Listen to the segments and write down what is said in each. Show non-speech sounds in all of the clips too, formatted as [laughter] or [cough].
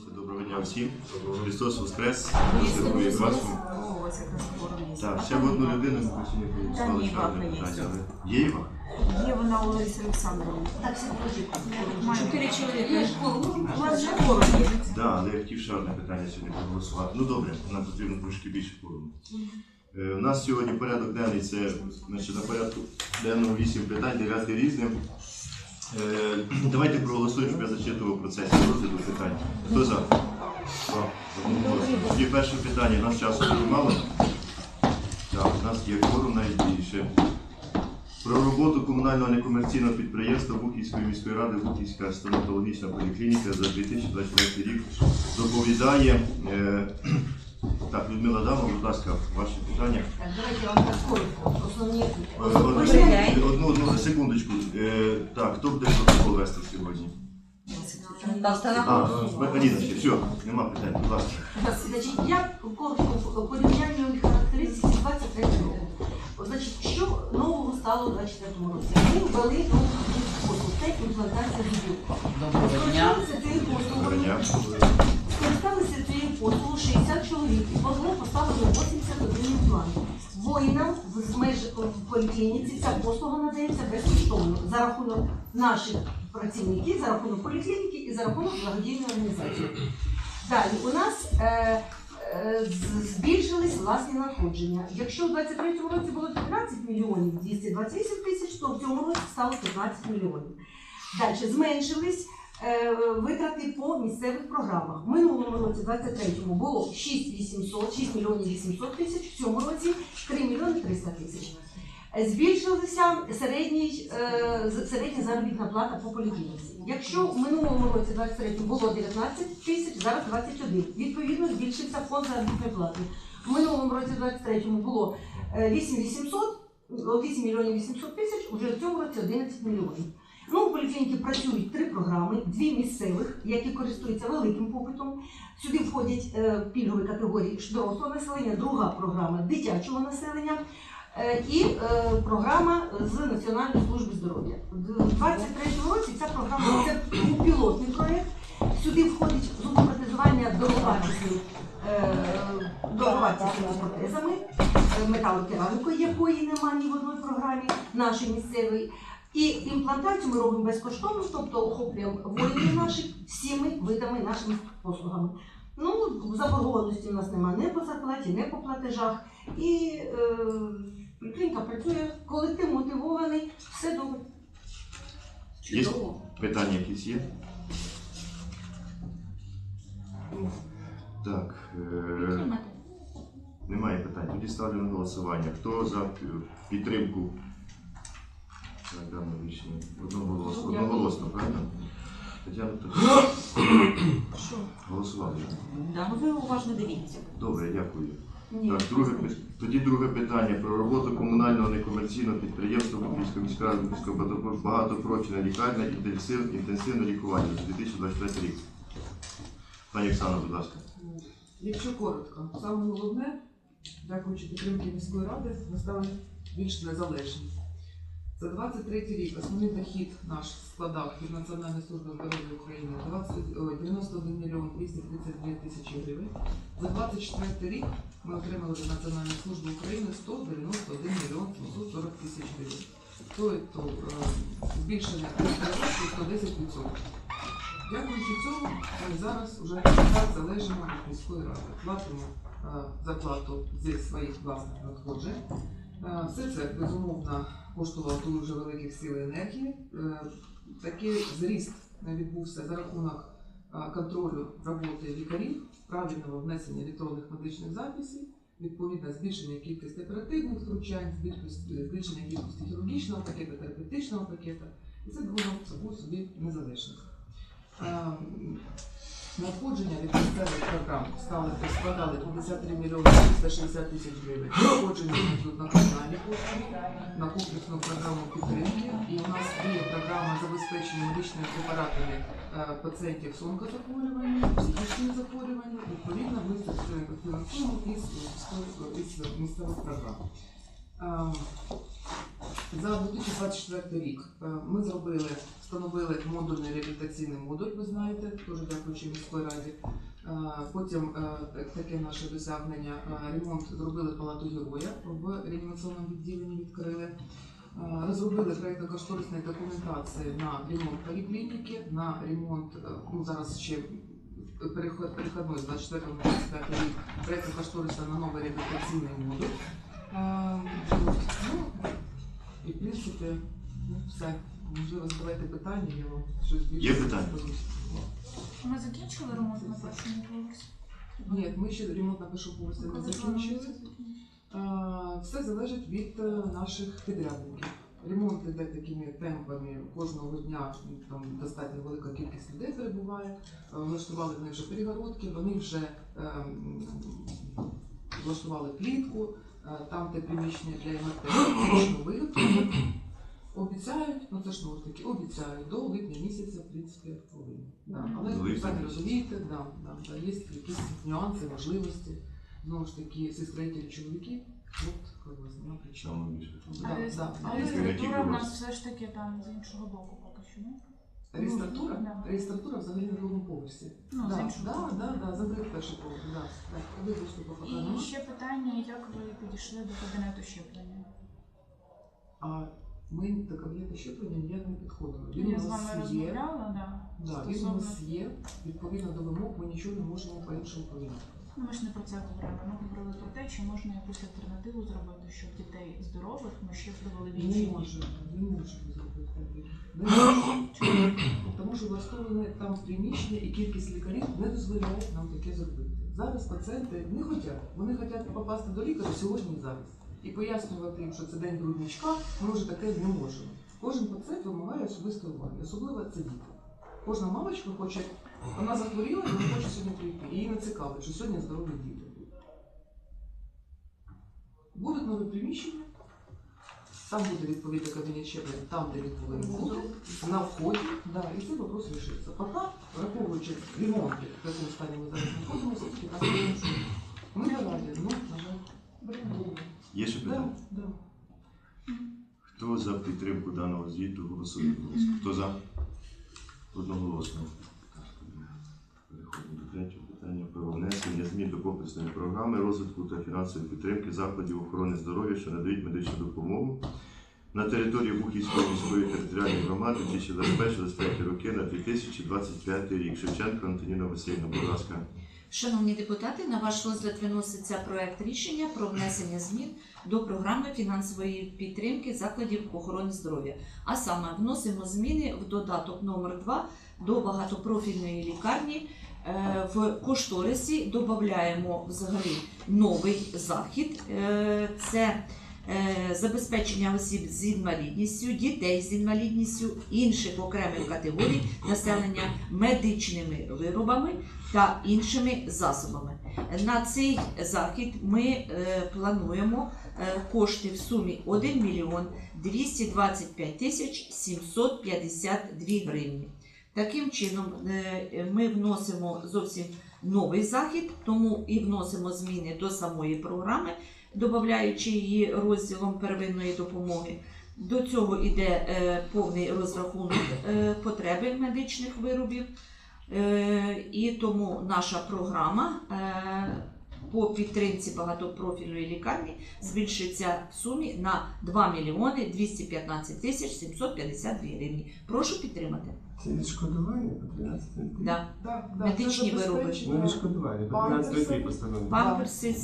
Все, Доброго дня всім. Христос Воскрес. Сьогодні ось якраз. Так, ще в одну людину ми постійно Та ні, ще є. питання. але- Є Іва? Є вона у Лариси Олександровни. Так, все, подожди. Чотири чоловіки. У вас же форум є. Так, але я хотів ще одне питання сьогодні проголосувати. Ну добре, нам потрібно трошки більше форуму. Е, У нас сьогодні порядок денний це значить, на порядку денному 8 питань, 9 різне. Е, Давайте проголосуємо, щоб я зачитував процесі розгляду питань. Хто за? Одноголосно. Перше питання, у нас часу дуже мало. Так, у нас є форум навіть більше. Про роботу комунального некомерційного підприємства Бухівської міської ради Бухівська стоматологічна поліклініка за 2024 рік доповідає. Е, так, Людмила Дама, будь ласка, ваші питання. Так, давайте я вам так коротко. Основні Одну, Добрий день. одну, одну секундочку. Е, так, хто буде протокол вести сьогодні? А, ще, все, нема питань, будь ласка. Значить, я коротко порівняння характеристики 23 року. От, Значить, що нового стало у 24 році? Ми ввели нову послуг, це імплантація зубів. Доброго дня. Послугою, Доброго скористалися цією послугою 60 чоловік і було поставлено 81 імплант. Воїнам в меж в поліклініці ця послуга надається безкоштовно за рахунок наших працівників, за рахунок поліклініки і за рахунок благодійної організації. Далі у нас е, е, збільшились власні надходження. Якщо у 23-му році було 15 мільйонів 228 тисяч, то в цьому році стало 15 мільйонів. Далі зменшились е, витрати по місцевих програмах. В минулому році, 23-му, було 6 800, 6 мільйонів 800 тисяч, в цьому році 3 мільйони 300 тисяч. Е, Збільшилася середній, е, середня заробітна плата по поліклініці. Якщо в минулому році, 23 було 19 тисяч, зараз 21. Відповідно, збільшився фонд заробітної плати. В минулому році, 23 було е, 8 800, 8 мільйонів 800 тисяч, вже в цьому році 11 мільйонів. Ну, у поліклініки працюють три програми, дві місцевих, які користуються великим попитом. Сюди входять е, пільгові категорії дорослого населення, друга програма дитячого населення. Е, І е, програма з Національної служби здоров'я. У 2023 році ця програма це пілотний проєкт. Сюди входить зубопротезування дороговартісним е, протезами, металокерамікою, якої немає ні в одній програмі нашій місцевій. І імплантацію ми робимо безкоштовно, тобто охоплюємо воїнів наших всіми видами нашими послугами. Ну, заборгованості в нас немає ні по зарплаті, ні по платежах. І е, клініка працює, колектив мотивований, все добре. Є питання якісь є? Так. Е, немає питань. Тоді ставлю на голосування. Хто за підтримку Так, даного рішення? Одноголосно. Одноголосно, правильно? Тетяна, так. голосували. Да, ну ви уважно дивіться. Добре, дякую. Ні. Так, друге, пи- тоді друге питання про роботу комунального некомерційного підприємства Бухівської міської ради Бухівська багато- багатопрофільна лікарня інтенсив, інтенсивне лікування за 2024 рік. Пані Оксана, будь ласка. Якщо коротко, саме головне, дякуючи підтримки міської ради, ми стали більш незалежні. За 23 рік основний дохід наш складав від Національної служби здоров'я України 20, 91 мільйон 232 тисячі гривень. За 24 рік ми отримали від Національної служби України 191 мільйон 740 тисяч гривень. Тобто е, збільшення коштів 110%. Дякуючи цьому, ми зараз вже залежимо від міської ради. Платимо е, зарплату зі своїх власних надходжень. Е, Все це безумовно коштувало дуже великих сил і енергії. Е, Такий зріст відбувся за рахунок е, контролю роботи лікарів, правильного внесення електронних медичних записів, відповідно збільшення кількості оперативних втручань, збільшення- кількості хірургічного пакета, терапевтичного пакета. І це дало собою собі незалежність. Ем, Надходження від місцевих програм стали складали 53 мільйони 360 тисяч гривень. Надходження йдуть на комунальні послуги, на комплексну програму підтримки. І у нас діє програма забезпечення медичними препаратами е, пацієнтів з онкозахворюваннями, психічними захворюваннями. Відповідно, ми фінансуємо із, із місцевих програм. За 2024 рік е, ми зробили, встановили модульний реабілітаційний модуль, ви знаєте, теж дякуючи міської раді. Е, Потім е, таке наше досягнення. Ремонт зробили палату героя в реанімаційному відділенні відкрили. Розробили проєктно-кошторисної документації на ремонт поліклініки, на ремонт, ну зараз ще переход, переходной з 24 на 25 рік проєктно-кошторисна на новий реабілітаційний модуль. Е, Ну, і в принципі, ну, все. Можливо, задавайте питання, я вам щось більше. Є питання? розповім. Ми закінчили ремонт на першому поверсі? Ні, ми ще ремонт на першому поверсі не закінчили. Е, Все залежить від е, наших підрядників. Ремонт іде такими темпами кожного дня. ну, Там достатньо велика кількість людей перебуває. Е, Влаштували вони вже перегородки, вони вже ем, влаштували плітку, е, там те приміщення для МРТ точно виготовлено. Обіцяють, ну це ж знову таки, обіцяють до липня місяця, в принципі, повинні. Да. Але До самі розумієте, да, да, да, є якісь нюанси, можливості. Знову ж таки, сестреті чоловіки, от как би, основна причина. Але але тільки в нас все ж таки там з іншого боку поки що, не? Реєстратура? Да. Реєстратура взагалі на другому поверсі. Ну, да, да, боку. да, да, закрив перший поверх, да. Так, по І ще питання, як ви підійшли до кабінету щеплення? А ми до кабінету щеплення ніяк не підходили. Він Я у з вами нас є. розмовляла, да. Да, він у нас є. Відповідно до вимог ми нічого не можемо по-іншому прийняти. Ну, Ми ж не про це говорили. Ми говорили про те, чи можна якусь альтернативу зробити, щоб дітей здорових ми щеплювали в іншій. Не може, не може зробити так. Не може. Чому? Тому що влаштоване там приміщення і кількість лікарів не дозволяє нам таке зробити. Зараз пацієнти не хочуть. Вони хочуть попасти до лікаря сьогодні і зараз. І пояснювати їм, що це день грудничка, ми вже таке не можемо. Кожен пацієнт вимагає особистої уваги, особливо це діти. Кожна мамочка хоче, вона захворіла і вона хоче сьогодні прийти. І їй не цікаво, що сьогодні здорові діти. Будуть нові приміщення, там буде відповідний кабінет щеплень, там, де він повинен бути, на вході, да, і цей вопрос вирішиться. Поки, враховуючи ремонт, в якому стані ми зараз знаходимося, все-таки не вирішує. Ми на раді, ну, на жаль, Є ще да, питання? да. Хто за підтримку даного звіту голосує? будь ласка. Хто за? Одноголосно. Переходимо до третього питання про внесення змін до комплексної програми розвитку та фінансової підтримки закладів охорони здоров'я, що надають медичну допомогу на території Бухівської міської територіальної громади 2021-2023 роки на 2025 рік. Шевченко Антоніна Васильівна, будь ласка. Шановні депутати, на ваш розгляд виноситься проект рішення про внесення змін до програми фінансової підтримки закладів охорони здоров'я. А саме вносимо зміни в додаток номер 2 до багатопрофільної лікарні. Е, В кошторисі додаємо взагалі новий захід. Е, Це е, забезпечення осіб з інвалідністю, дітей з інвалідністю, інших окремих категорій населення медичними виробами та іншими засобами. На цей захід ми плануємо кошти в сумі 1 мільйон 225 тисяч 752 гривні. Таким чином, е, ми вносимо зовсім новий захід, тому і вносимо зміни до самої програми, додаючи її розділом первинної допомоги. До цього йде е, повний розрахунок е, потреби медичних виробів. І тому наша програма по підтримці багатопрофільної лікарні збільшиться в сумі на 2 мільйони 215 тисяч 752 гривні. Прошу підтримати. Це відшкодування по 13 Да. Да, да, Медичні вироби. Ну, відшкодування по 13 років постановлено. Памперси,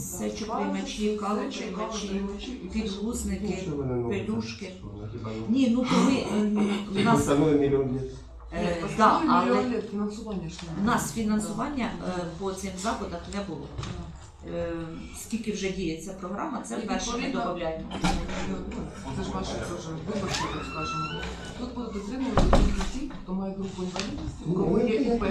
памперси, калоприймачі, підгузники. Пелюшки. Хіба Ні, ну то ми е, у нас, постанови мільйон літ? е, да, але мільйон фінансування ж у нас фінансування е, по цим заходах не було. Е, Скільки вже діє ця програма, це перше ми додаємо. Це ж ваші теж виборці, так скажемо. Тут будуть отримувати тільки ті, хто має групу інвалідності, у кого Ну, є я ІП,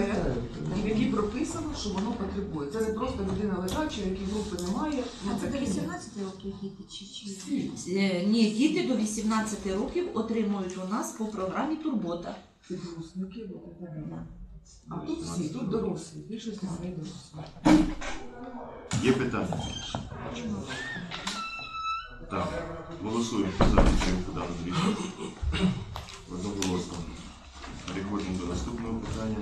в якій прописано, що воно потребує. Це не просто людина лежача, якій групи немає. Ну, А це до такі- 18 років діти чи чи? Е, Ні, діти до 18 років отримують у нас по програмі Турбота. підгрузники. от і так. А тут всі, тут дорослі, більшість своїх дорослі. Є питання? Так, голосуємо за підтримку даного рішення. Одноголосно. Переходимо до наступного питання.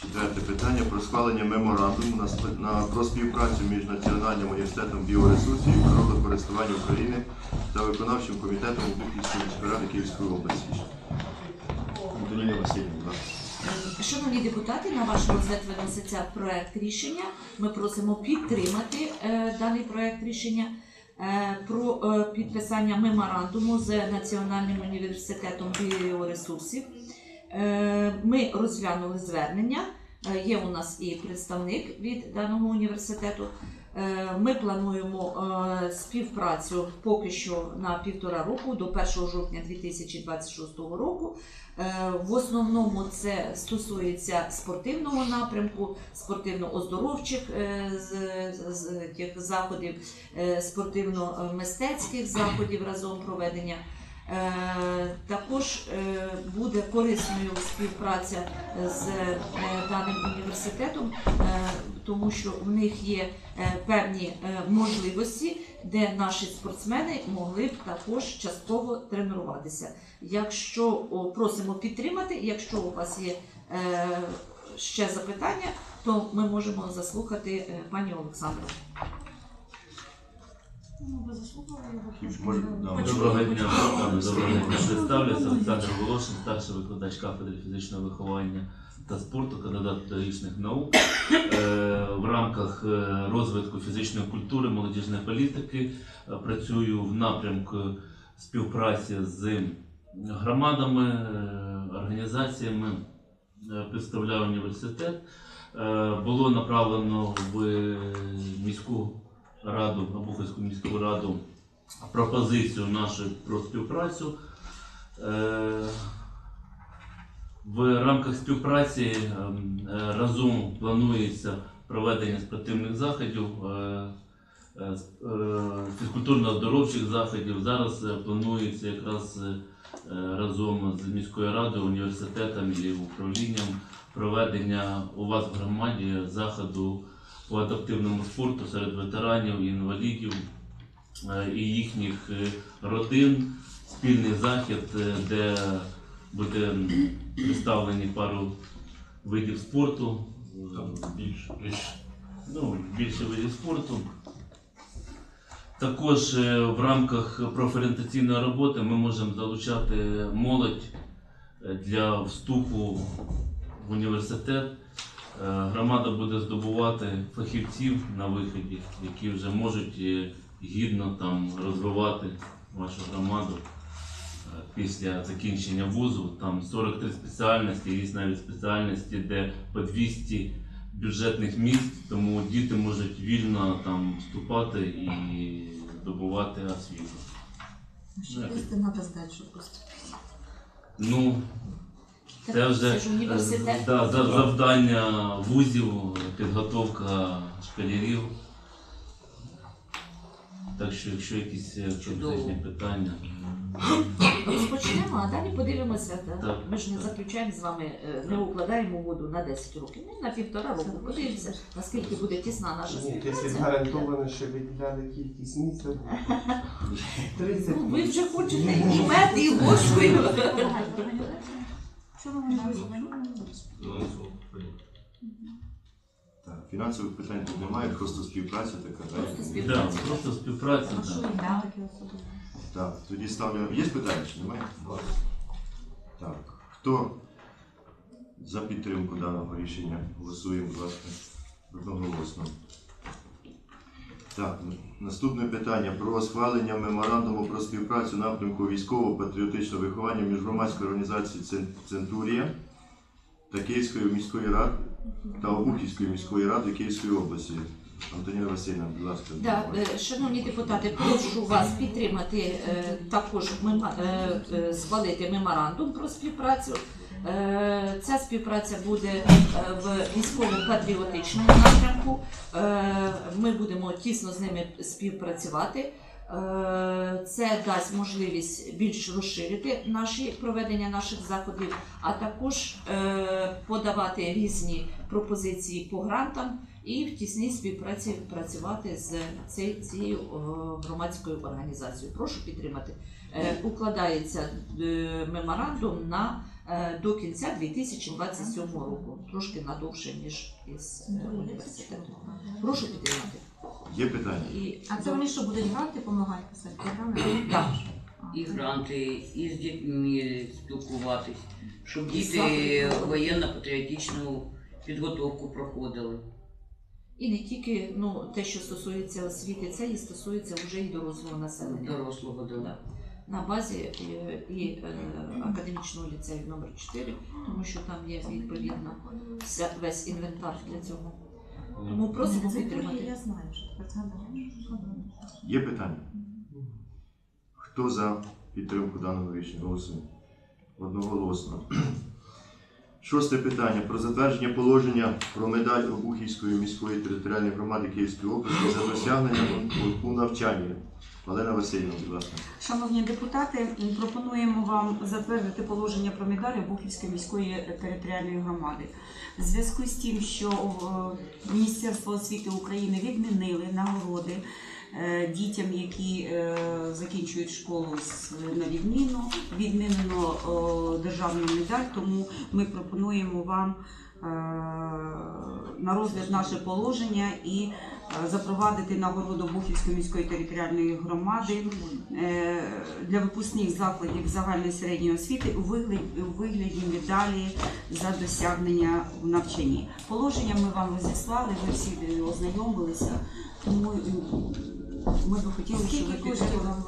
Четверте питання про схвалення меморандуму на, про співпрацю між Національним університетом біоресурсів і природокористування України та виконавчим комітетом Бухівської міської ради Київської області. Антоніна Васильівна. Шановні депутати, на ваш розгляд виноситься проект рішення. Ми просимо підтримати е, даний проект рішення е, про е, підписання меморандуму з Національним університетом біоресурсів. Ми розглянули звернення. Є у нас і представник від даного університету. Е, Ми плануємо е, співпрацю поки що на півтора року до 1 жовтня 2026 року. Е, В основному це стосується спортивного напрямку, спортивно-оздоровчих заходів, спортивно-мистецьких заходів разом проведення. Е, Також е, буде корисною співпраця з е, даним університетом, тому що в них є певні можливості, де наші спортсмени могли б також частково тренуватися. Якщо просимо підтримати, якщо у вас є ще запитання, то ми можемо заслухати пані Олександру. Ну, ви заслухали його. Може, да, Доброго дня, доброго дня. Представлюся Олександр Волошин, старший викладач кафедри фізичного виховання та спорту, кандидат педагогічних наук. Е, В рамках е, розвитку фізичної культури, молодіжної політики е, працюю в напрямку співпраці з громадами, організаціями, представляю університет. Було направлено в міську раду, Обухівську міську раду пропозицію нашу про співпрацю. Е, В рамках співпраці е, разом планується проведення спортивних заходів, е, фізкультурно-оздоровчих заходів. Зараз планується якраз разом з міською радою, університетом і управлінням проведення у вас в громаді заходу по адаптивному спорту серед ветеранів, інвалідів е, і їхніх е, родин. Спільний захід, е, де буде представлені пару видів спорту. більше. ну, більше видів спорту. Також в рамках профорієнтаційної роботи ми можемо залучати молодь для вступу в університет. Е, Громада буде здобувати фахівців на виході, які вже можуть е, гідно там розвивати вашу громаду е, після закінчення вузу. Там 43 спеціальності, є навіть спеціальності, де по 200 бюджетних місць, тому діти можуть вільно там вступати і здобувати освіту. Тести треба здати, щоб поступити. Ну, це вже ж університет. е, да, за- завдання вузів, підготовка школярів. Так що, якщо якісь е, Чудово. конкретні питання. Розпочнемо, а далі подивимося. Да? Так. Ми ж не заключаємо з вами, е, не укладаємо угоду на 10 років. Ми на півтора року подивимося, наскільки буде тісна наша Ні, якщо співпраця. гарантовано, що виділяли кількість місць, то 30 Ну, ви вже хочете і мед, і ложкою. Що Так, фінансових питань тут немає, просто співпраця така. так? Просто Да, просто співпраця. А що? Так, тоді ставлю. Є питання чи немає? Так. Хто за підтримку даного рішення? Голосуємо, будь ласка, одноголосно. Так, наступне питання про схвалення меморандуму про співпрацю напрямку військово-патріотичного виховання між громадською організацією Центурія та Київської міської ради та Обухівської міської ради Київської області. Антоніна Васильівна, будь ласка. Да, е, шановні депутати, прошу вас підтримати е, також е, схвалити меморандум про співпрацю. Е, Ця співпраця буде е, в військово-патріотичному напрямку. Е, Ми будемо тісно з ними співпрацювати. Це дасть можливість більш розширити наші проведення наших заходів, а також подавати різні пропозиції по грантам і в тісній співпраці працювати з цією громадською організацією. Прошу підтримати. Укладається меморандум на до кінця 2027 року, трошки надовше ніж із е, університетом. Прошу підтримати. Є питання? І А це вони що будуть грати, допомагати писати програми? Так. І гранти, і з дітьми спілкуватись, щоб діти воєнно-патріотичну підготовку проходили. І не тільки ну, те, що стосується освіти, це і стосується вже і дорослого населення. Дорослого до Да. На базі і, і е, академічного ліцею номер 4 тому що там є відповідно вся, весь інвентар для цього. Тому просимо підтримати. я знаю, що згадала. Є питання? Хто за підтримку даного рішення? Голосуємо. Одноголосно. Шосте питання про затвердження положення про медаль Обухівської міської територіальної громади Київської області за досягнення у- у навчанні. Олена Васильівна, будь ласка. Шановні депутати, пропонуємо вам затвердити положення про медалі Бухівської міської територіальної громади. В зв'язку з тим, що е, Міністерство освіти України відмінили нагороди е, дітям, які е, закінчують школу на відміну, відмінено державну медаль, тому ми пропонуємо вам на розгляд наше положення і е, запровадити нагороду Бухівської міської територіальної громади е, для випускних закладів загальної середньої освіти у вигляді, у вигляді медалі за досягнення в навчанні. Положення ми вам розіслали, ви всі е, ознайомилися, тому ми би хотіли, щоб ви підтримали.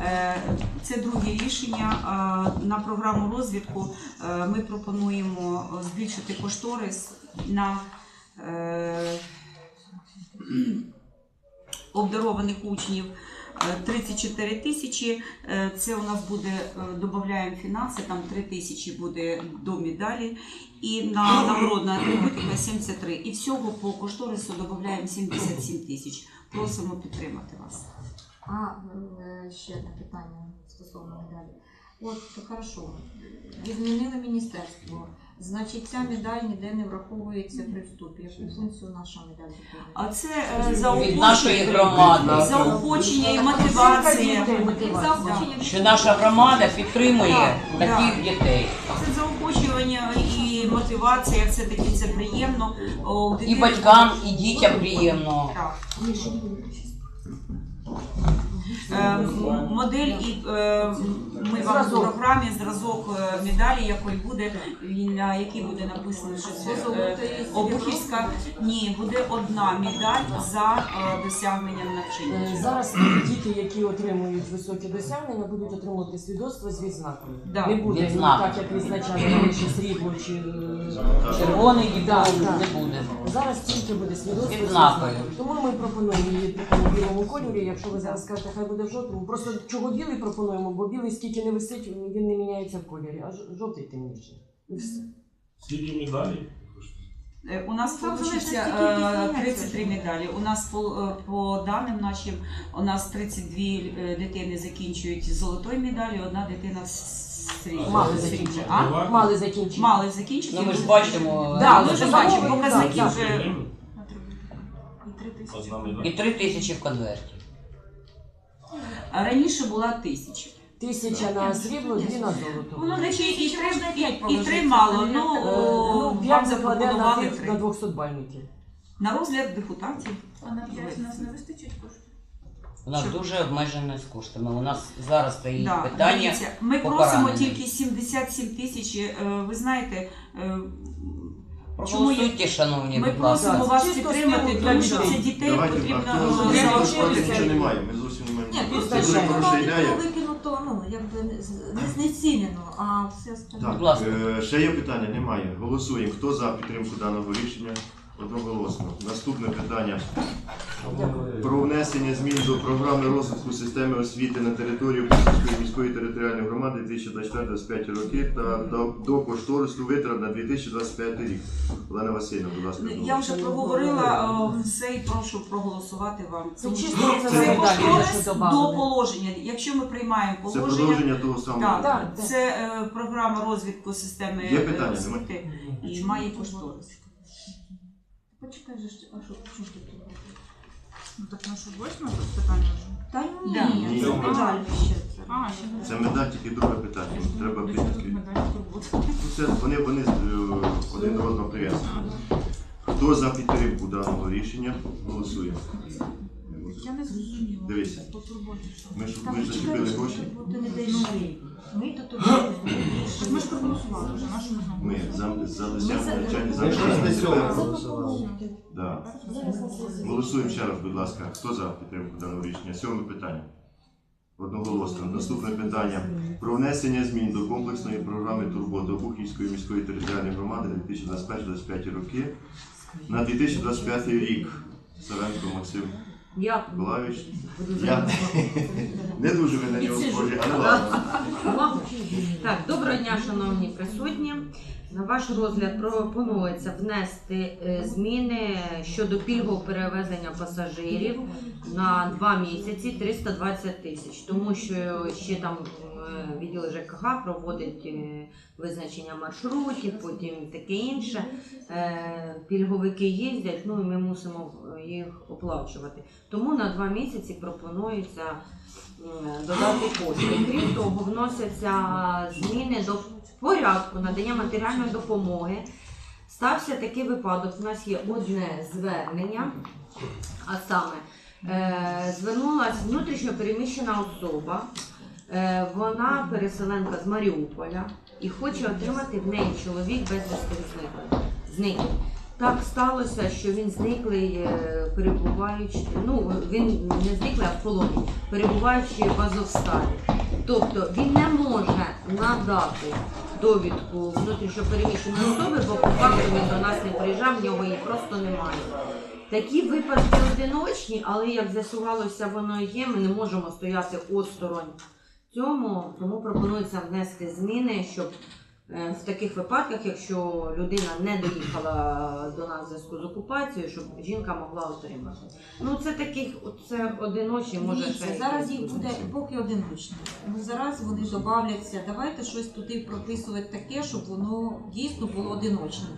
Е, Це друге рішення. Е, На програму розвитку е, ми пропонуємо збільшити кошторис на обдарованих учнів. е, 34 тисячі, це у нас буде, додаємо фінанси, там 3 тисячі буде до медалі, і на нагородна атрибутика 73. І всього по кошторису додаємо 77 тисяч. Просимо підтримати вас. А е, ще одне питання стосовно медалі. От хорошо, відмінили міністерство. Значить, ця медаль ніде не враховується при вступі. Яку функцію наша медаль виконує? А це е, Від нашої заохочення, громади. заохочення і мотивація. Заохочення Що наша громада підтримує Так, таких дітей. Це заохочування і мотивація, все-таки це приємно. О, у І дитини- батькам, і дітям приємно. Так. Е, модель і е, ми вам в програмі зразок е, медалі, якої буде, на якій буде написано, що це Обухівська. Ні, буде одна медаль за досягнення навчання. Зараз діти, які отримують високі досягнення, будуть отримувати свідоцтво з відзнакою. Да. Не буде ну, так, як відзначали раніше срібло чи Червоний Да, диплом да. не буде. зараз тільки буде свідоцтво з Відзнакою. Тому ми пропонуємо її в білому кольорі. Якщо ви зараз скажете, хай буде в жовтому. Просто чого білий пропонуємо, бо білий скільки не висить, він не міняється в кольорі, а ж- жовтий темніший. І все. Скільки медалей? Е, У нас Ну, там вийшло залежить, скільки їх 33 медалі. У нас по, е, по даним нашим, у нас 32 е, дитини закінчують з золотою медаллю, одна дитина з срібною. Мали З закінчити. Мали закінчити. Мали закінчити. Ну ми ж бачимо Да, е, ми вже бачимо, показники так, вже. І три тисячі. Медаль. і три тисячі в конверті. А Раніше була тисяча. Тисяча на срібло, дві на золото. Ну, значить, і Тисяча можна три, і, і три мало. Ну, о, Ну, вам п'ять закладе на запропонували три. на 200 бальників. На розгляд депутатів. А на п'ять у нас не вистачить коштів? У нас Що? дуже обмежено з коштами. У нас зараз стоїть Да, питання. дивіться, ми по просимо пораненням. тільки 77 тисяч. Е, Ви знаєте, е, чому я Проголосуйте, шановні, Ми будь ласка. просимо вас чисто підтримати, тому що дітей. це дітей Давайте, потрібно хто е, за Для проти заохочувати. нічого немає. Ми зовсім не маємо. Ні, просто Це дуже хороша воно ідея. викинуто, ну, якби не, не знецінено, а все остальне. Будь Так, ласка. е, ще є питання? Немає. Голосуємо. Хто за підтримку даного рішення? Одноголосно. Наступне питання про внесення змін до програми розвитку системи освіти на території Київської міської територіальної громади 2024-2025 роки та до, до кошторису витрат на 2025 рік. Олена Васильівна, будь ласка. Я вже проговорила е, все і прошу проголосувати вам. Це чисто це це кошторис до положення. Якщо ми приймаємо Це продовження того самого. так, Так, це е, програма розвитку системи Є питання, освіти і має кошторис. Почекай же, а що, що ти тут? Ну так нашу восьме тут питання вже. Та Да. ні, Ні. це медаль ще. це. А, ще не Це медаль тільки друге питання. Треба чому турбут? Ну, Це вони, вони е, один до одного прив'язані. Хто за підтримку даного рішення? Голосуємо. Я не зрозуміла. Дивися. По турботі що? Ми ж ми ж зачепили гроші. ти не даєш. Ми тут. Так ми ж проголосували вже, нашу знову. Ми за, за десятку навчання за Ми ж навчання. після цього тепер- голосували. Да. Голосуємо ще раз, будь ласка. Хто за підтримку даного рішення? Сьоме питання. Одноголосно. Наступне питання про внесення змін до комплексної програми турботи Обухівської міської територіальної громади 2021-2025 роки на 2025 рік. Савенко Максим Я була буду Я [laughs] не дуже ви на нього схожі, але ладно. Так, доброго дня, шановні присутні. На ваш розгляд пропонується внести е, зміни щодо пільгового перевезення пасажирів на два місяці 320 тисяч, тому що ще там е, відділ ЖКХ проводить е, визначення маршрутів, потім таке інше. Пільговики їздять, ну і ми мусимо їх оплачувати. Тому на два місяці пропонується додати кошти. Крім того, вносяться зміни до порядку надання матеріальної допомоги. Стався такий випадок. У нас є одне звернення, а саме е, звернулася внутрішньо переміщена особа. Е, вона переселенка з Маріуполя і хоче отримати в неї чоловік безвісти зниклий. Так сталося, що він зниклий, е, перебуваючи, ну він не зниклий, а в полоні, перебуваючи в Азовсталі. Тобто він не може надати довідку внутрішньопереміщеної особи, бо по факту він до нас не приїжджав, в нього її просто немає. Такі випадки одиночні, але як з'ясувалося, воно є, ми не можемо стояти осторонь цьому, тому пропонується внести зміни, щоб в таких випадках, якщо людина не доїхала до нас в зв'язку з окупацією, щоб жінка могла отримати. Ну це таких, це одиночні, може Дивіться, ще зараз їх буде поки один. Ну зараз вони додавляться. Давайте щось туди прописувати таке, щоб воно дійсно було одиночним.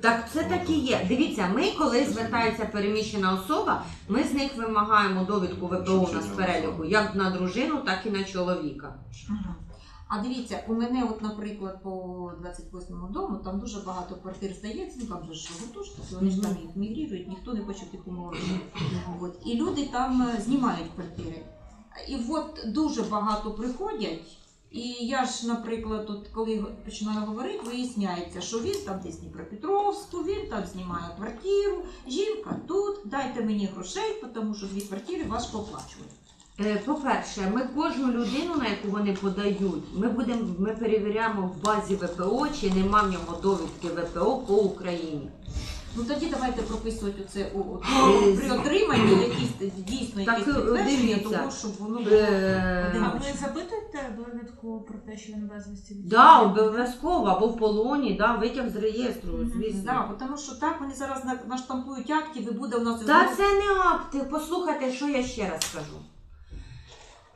Так це так і є. Дивіться, ми коли звертається переміщена особа, ми з них вимагаємо довідку ВПО у нас переліку як на дружину, так і на чоловіка. А дивіться, у мене, от, наприклад, по 28-му дому там дуже багато квартир здається, ну там же ж гуртожки, вони ж там їх мігрірують, ніхто не хоче в тих. От. І люди там е, знімають квартири. І от дуже багато приходять. І я ж, наприклад, от коли починаю говорити, виясняється, що він там десь Дніпропетровську, він там знімає квартиру, жінка тут, дайте мені грошей, тому що дві квартири важко оплачувати. Е, По-перше, ми кожну людину, на яку вони подають, ми будемо ми перевіряємо в базі ВПО, чи нема в нього довідки ВПО по Україні. Ну тоді давайте прописувати оце у, у- Е, при отриманні якісь дійсно Так, якісь е, підтвердження дивіться. того, щоб воно було А ви запитуєте довідку про те, що він безвісті? Да, обов'язково, або в полоні, да, витяг з реєстру, звісно. Да, тому що так вони зараз на- наштампують актів і буде у нас Та знову- це не акти. Послухайте, що я ще раз скажу.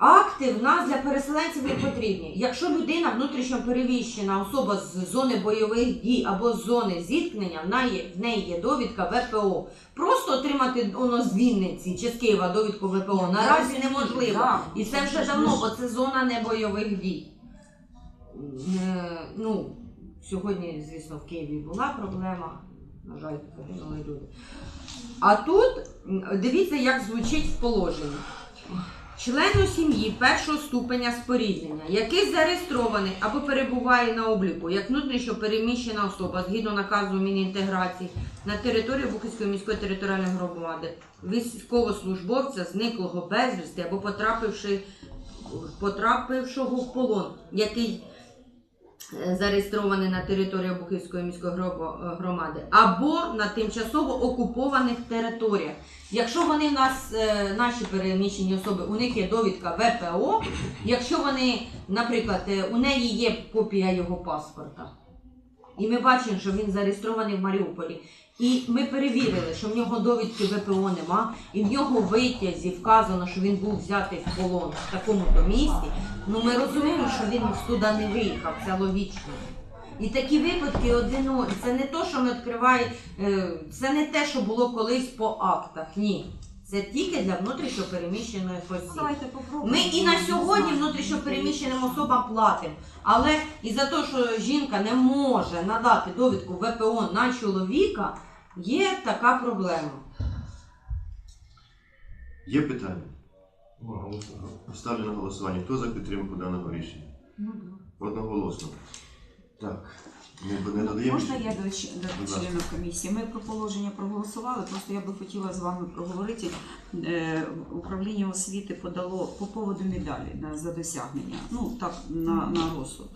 Акти в нас для переселенців не потрібні. Якщо людина внутрішньо перевіщена особа з зони бойових дій або з зони зіткнення, в неї, в неї є довідка ВПО. Просто отримати воно з Вінниці чи з Києва довідку ВПО наразі неможливо. І це вже давно, бо це зона не бойових дій. Е, ну, сьогодні, звісно, в Києві була проблема. На жаль, загинули люди. А тут дивіться, як звучить в положенні. Члену сім'ї першого ступеня споріднення, який зареєстрований або перебуває на обліку як внутрішньо переміщена особа згідно наказу Мінінтеграції на території Бухівської міської територіальної громади, військовослужбовця, зниклого безвісти або потрапивши, потрапившого в полон, який зареєстровані на території Бухівської міської громади, або на тимчасово окупованих територіях. Якщо вони в нас, е, наші переміщені особи, у них є довідка ВПО, якщо вони, наприклад, е, у неї є копія його паспорта, і ми бачимо, що він зареєстрований в Маріуполі. І ми перевірили, що в нього довідки ВПО нема, і в нього витязі вказано, що він був взятий в полон в такому-то місті. Ну ми розуміємо, що він туди не виїхав, це логічно. І такі випадки один це не то, що ми відкриваємо, е, це не те, що було колись по актах. Ні. Це тільки для внутрішньо переміщених осіб. Давайте попробуємо. Ми і на сьогодні внутрішньо переміщеним особам платимо. Але із-за того, що жінка не може надати довідку ВПО на чоловіка, є така проблема. Є питання? Ставлю на голосування. Хто за підтримку даного рішення? Ну, Одноголосно. Так. Ми не додаємо. Можна я до, ч- Будь до ласка. членів комісії? Ми про положення проголосували, просто я би хотіла з вами проговорити. Е, Управління освіти подало по поводу медалі на, за досягнення, ну так, на, на розсуд.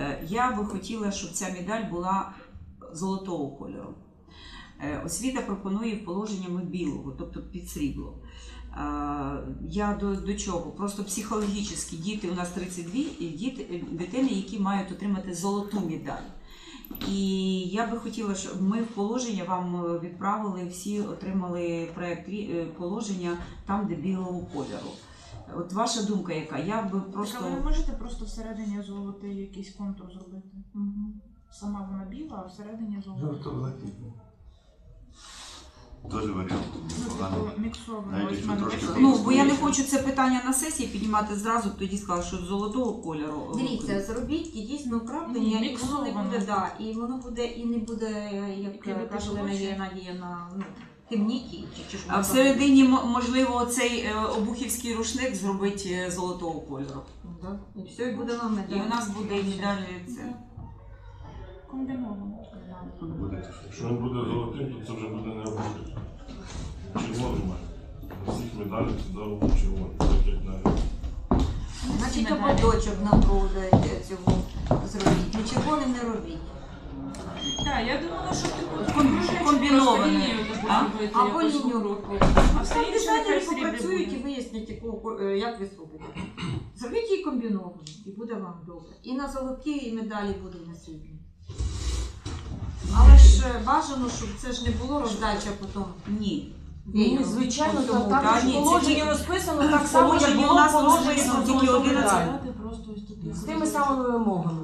Е, Я би хотіла, щоб ця медаль була золотого кольору. Е, Освіта пропонує в положеннями білого, тобто під срібло. Е, Я до, до чого? Просто психологічно діти у нас 32 і діти, дитини, які мають отримати золоту медаль. І я би хотіла, щоб ми в положення вам е, відправили, всі отримали проєкт е, положення там, де білого кольору. От ваша думка яка? Я би просто. Так, а ви можете просто всередині золотий якийсь контур зробити? Сама вона біла, а всередині золотий. Теж варіант. Ну, Погано. міксовано. Навіть якщо трошки. Ну, бо я не хочу це питання на сесії піднімати зразу, тоді сказала, що золотого кольору. Дивіться, зробіть дійсно вкраплення, і воно не буде, да, і воно буде, і не буде, як каже Лена є надія на ну, темніті чи, чи. А всередині, м- можливо, цей е, обухівський рушник зробить е, золотого кольору. Да. І все, і буде вам І у нас буде ідеальне це. Комбіновано. Буде. Якщо він буде золотим, то це вже буде не робити. Червоний має. На всіх медалях завжди був червоний, так як на Значить, ободочок нам буде цього зробіть. Ну, червоним не робіть. Так, я думала, що ти Ком- комбіноване. А? Або лінію руку. А все Там інше дизайнери нехай сріблі попрацюють і буде. вияснять, якого ко- е, як ви зробите. Зробіть її комбіновану, і буде вам добре. І на золоті, і медалі буде і на срібні. Але ж е, бажано, щоб це ж не було роздача потім. Ні. Ні, звичайно, По цьому. так, Та так ні, це положенні розписано так само, як Положення було у нас положення розписано про тільки золоту 11. медаль. Дати просто ось такі. З тими самими вимогами.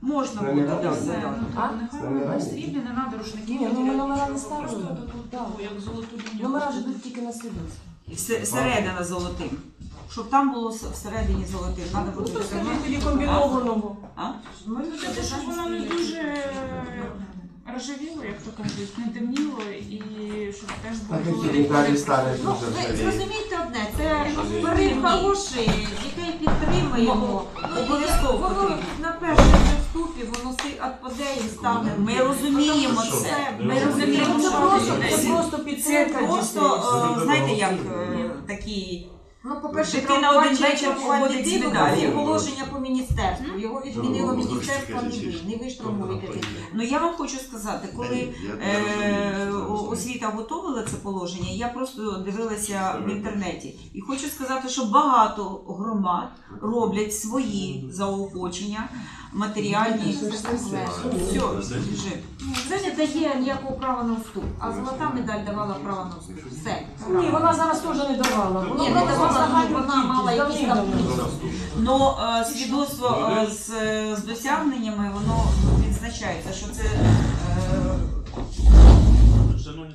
Можна Це буде не. Все, ну, А? нехай Це воно не треба рушники. Ні, ну, ми номера не. Просто таку, Так. типу, як золоту лінію. Номера ж йдуть тільки на свідоцтво. І все- Середина золотим. Щоб там було с- всередині золотим. Треба Ну, буде скажи тоді комбінованого. А? Ми Ну, щоб воно не дуже рожевіло, як то кажуть, не темніло і щоб теж було Так як і золотий медалі Ну, дуже ви ржаві. зрозумійте одне, це перед хороший, дітей підтримуємо. Обов'язково Воно на першому вступі воно си- відпаде і стане. Ми розуміємо це. це- Ми розуміємо, Це що просто, це- просто Це просто, е, знаєте, як е, такі. Ну, по-перше, Дитина один вечір травмувати проводить з дитину, медаллю. є положення по міністерству. Його відмінило Ну, міністерство, не гроші ви. кажуть, Не ви штурмуєте що? Ну я вам хочу сказати, коли я- е, розумію, що це освіта готувала це положення, я просто дивилася в інтернеті. І хочу сказати, що багато громад роблять свої заохочення, матеріальні. Все, вже. Це не дає ніякого права на вступ, а золота медаль давала право на вступ. Все. Ні, вона зараз теж не давала. Вона не давала, загальну вона мала якісь там давним-давно. Но е, свідоцтво е, з, з досягненнями воно відзначається, що це е, Шановні.